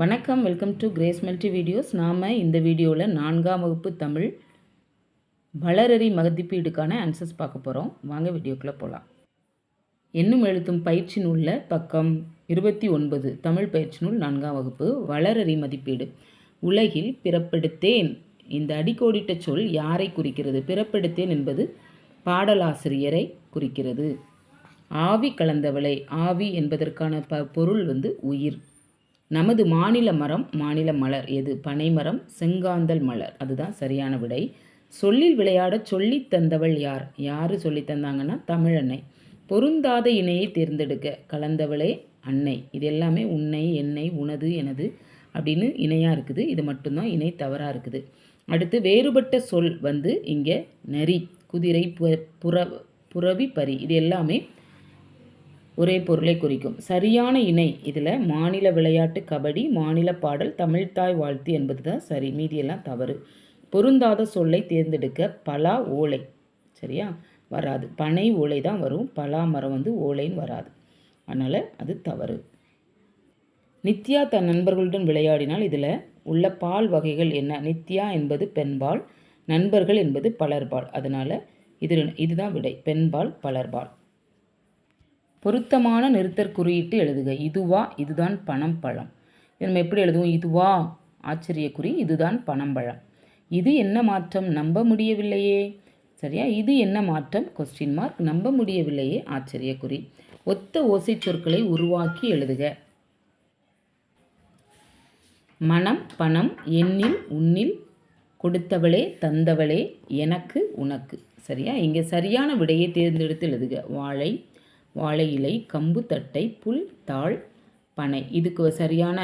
வணக்கம் welcome to Grace multi videos. நாம் இந்த வீடியோவில் நான்காம் வகுப்பு தமிழ் வளரறி மதிப்பீடுக்கான ஆன்சர்ஸ் பார்க்க போகிறோம் வாங்க வீடியோக்குள்ளே போகலாம் என்னும் எழுத்தும் பயிற்சி நூலில் பக்கம் இருபத்தி ஒன்பது தமிழ் பயிற்சி நூல் நான்காம் வகுப்பு வளரறி மதிப்பீடு. உலகில் பிறப்பெடுத்தேன். இந்த அடிக்கோடிட்ட சொல் யாரை குறிக்கிறது? பிறப்பெடுத்தேன் என்பது பாடலாசிரியரை குறிக்கிறது. ஆவி கலந்தவளை ஆவி என்பதற்கான ப பொருள் வந்து உயிர். நமது மாநில மரம் மாநில மலர். எது? பனைமரம் செங்காந்தல் மலர். அதுதான் சரியான விடை. சொல்லில் விளையாட சொல்லி தந்தவள் யார்? யார் சொல்லி தந்தாங்கன்னா தமிழன்னை. பொருந்தாத இணையை தேர்ந்தெடுக்க கலந்தவளே அன்னை. இது எல்லாமே உன்னை என்னை உனது எனது அப்படின்னு இணையாக இருக்குது. இது மட்டும்தான் இணை தவறாக இருக்குது. அடுத்து வேறுபட்ட சொல் வந்து இங்கே நரி குதிரை புற புறவி பரி. இது எல்லாமே ஒரே பொருளை குறிக்கும். சரியான இணை. இதில் மாநில விளையாட்டு கபடி மாநில பாடல் தமிழ்தாய் வாழ்த்து என்பது தான் சரி மீதியெல்லாம் தவறு. பொருந்தாத சொல்லை தேர்ந்தெடுக்க பலா ஓலை. சரியா? வராது. பனை ஓலை தான் வரும். பலா மரம் வந்து ஓலைன்னு வராது. அதனால் அது தவறு. நித்யா தன் நண்பர்களுடன் விளையாடினால் இதில் உள்ள பால் வகைகள் என்ன? நித்யா என்பது பெண்பால் நண்பர்கள் என்பது பலர்பால். அதனால் இது இதுதான் விடை. பெண்பால் பலர்பால். பொருத்தமான நிறுத்தற் குறியிட்டு எழுதுக. இதுவா இதுதான் பணம் பழம் நம்ம எப்படி எழுதுவோம்? இதுவா ஆச்சரியக்குறி இதுதான் பணம் பழம் இது என்ன மாற்றம்? நம்ப முடியவில்லையே. சரியா? இது என்ன மாற்றம்? கொஸ்டின் மார்க் நம்ப முடியவில்லையே ஆச்சரியக்குறி. ஒத்த ஓசை சொற்களை உருவாக்கி எழுதுக. மனம் பணம் எண்ணில் உன்னில் கொடுத்தவளே தந்தவளே எனக்கு உனக்கு. சரியா? இங்கே சரியான விடையை தேர்ந்தெடுத்து எழுதுக. வாழை வாழை இலை கம்பு தட்டை புல் தாள் பனை. இதுக்கு சரியான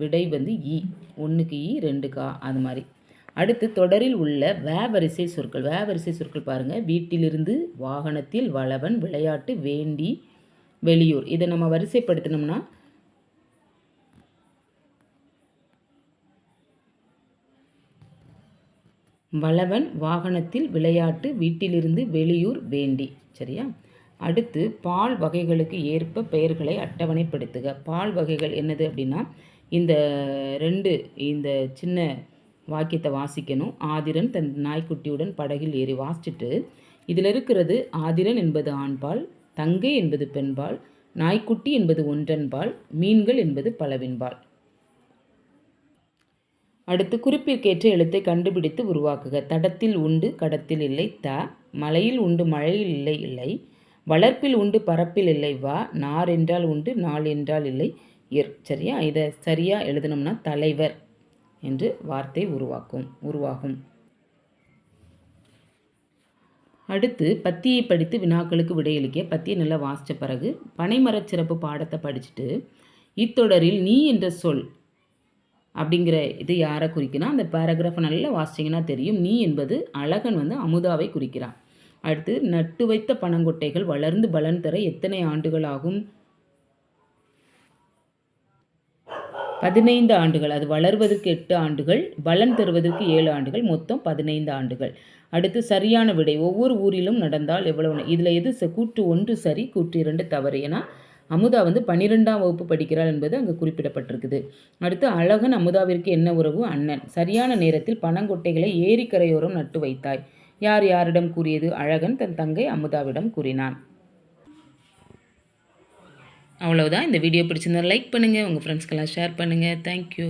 விடை வந்து இ. ஒன்றுக்கு இ ரெண்டு கா அது மாதிரி. அடுத்து தொடரில் உள்ள வே வரிசை சொற்கள். வே வரிசை சொற்கள் பாருங்கள் வீட்டிலிருந்து வாகனத்தில் வளவன் விளையாட்டு வேண்டி வெளியூர். இதை நம்ம வரிசைப்படுத்தினோம்னா வளவன் வாகனத்தில் விளையாட்டு வீட்டிலிருந்து வெளியூர் வேண்டி. சரியா? அடுத்து பால் வகைகளுக்கு ஏற்ப பெயர்களை அட்டவணைப்படுத்துக. பால் வகைகள் என்னது அப்படின்னா இந்த ரெண்டு இந்த சின்ன வாக்கியத்தை வாசிக்கணும். ஆதிரன் தன் நாய்க்குட்டியுடன் படகில் ஏறி வாசிச்சுட்டு இதில் இருக்கிறது ஆதிரன் என்பது ஆண்பால் தங்கை என்பது பெண்பால் நாய்க்குட்டி என்பது ஒன்றன்பால் மீன்கள் என்பது பலவின்பால். அடுத்து குறிப்பிற்கேற்ற எழுத்தை கண்டுபிடித்து உருவாக்குக. தடத்தில் உண்டு கடத்தில் இல்லை த மலையில் உண்டு மழையில் இல்லை இல்லை. வளர்ப்பில் உண்டு பரப்பில் இல்லை. வா நார் என்றால் உண்டு நாள் என்றால் இல்லை. இர். சரியா? இதை சரியாக எழுதணும்னா தலைவர் என்று வார்த்தை உருவாக்கும் உருவாகும். அடுத்து பத்தியை படித்து வினாக்களுக்கு விடையளிக்க பத்தியை நல்லா வாசித்த பிறகு பனைமரச் சிறப்பு பாடத்தை படிச்சுட்டு இத்தொடரில் நீ என்ற சொல் அப்படிங்கிற இது யாரை குறிக்கினா அந்த பேராகிராஃபை நல்லா வாசிச்சிங்கன்னா தெரியும். நீ என்பது அழகன் வந்து அமுதாவை குறிக்கிறான். அடுத்து நட்டு வைத்த பனங்கொட்டைகள் வளர்ந்து பலன் தர எத்தனை ஆண்டுகள் ஆகும் பதினைந்து ஆண்டுகள். அது வளர்வதற்கு எட்டு ஆண்டுகள் பலன் தருவதற்கு ஏழு ஆண்டுகள் மொத்தம் பதினைந்து ஆண்டுகள். அடுத்து சரியான விடை. ஒவ்வொரு ஊரிலும் நடந்தால் எவ்வளவு இதில் எது கூற்று ஒன்று சரி கூற்று இரண்டு தவறு. ஏன்னா அமுதா வந்து பன்னிரெண்டாம் வகுப்பு படிக்கிறாள் என்பது அங்கே குறிப்பிடப்பட்டிருக்குது. அடுத்து அழகன் அமுதாவிற்கு என்ன உறவு? அண்ணன். சரியான நேரத்தில் பனங்கொட்டைகளை ஏரிக்கரையோரம் நட்டு வைத்தாய். யார் யாரிடம் கூறியது அழகன்? தன் தங்கை அமுதாவிடம் கூறினான். அவ்வளவுதான். இந்த வீடியோ பிடிச்சிருந்தா லைக் பண்ணுங்கள் உங்கள் ஃப்ரெண்ட்ஸ்க்கெல்லாம் ஷேர் பண்ணுங்கள் தேங்க்யூ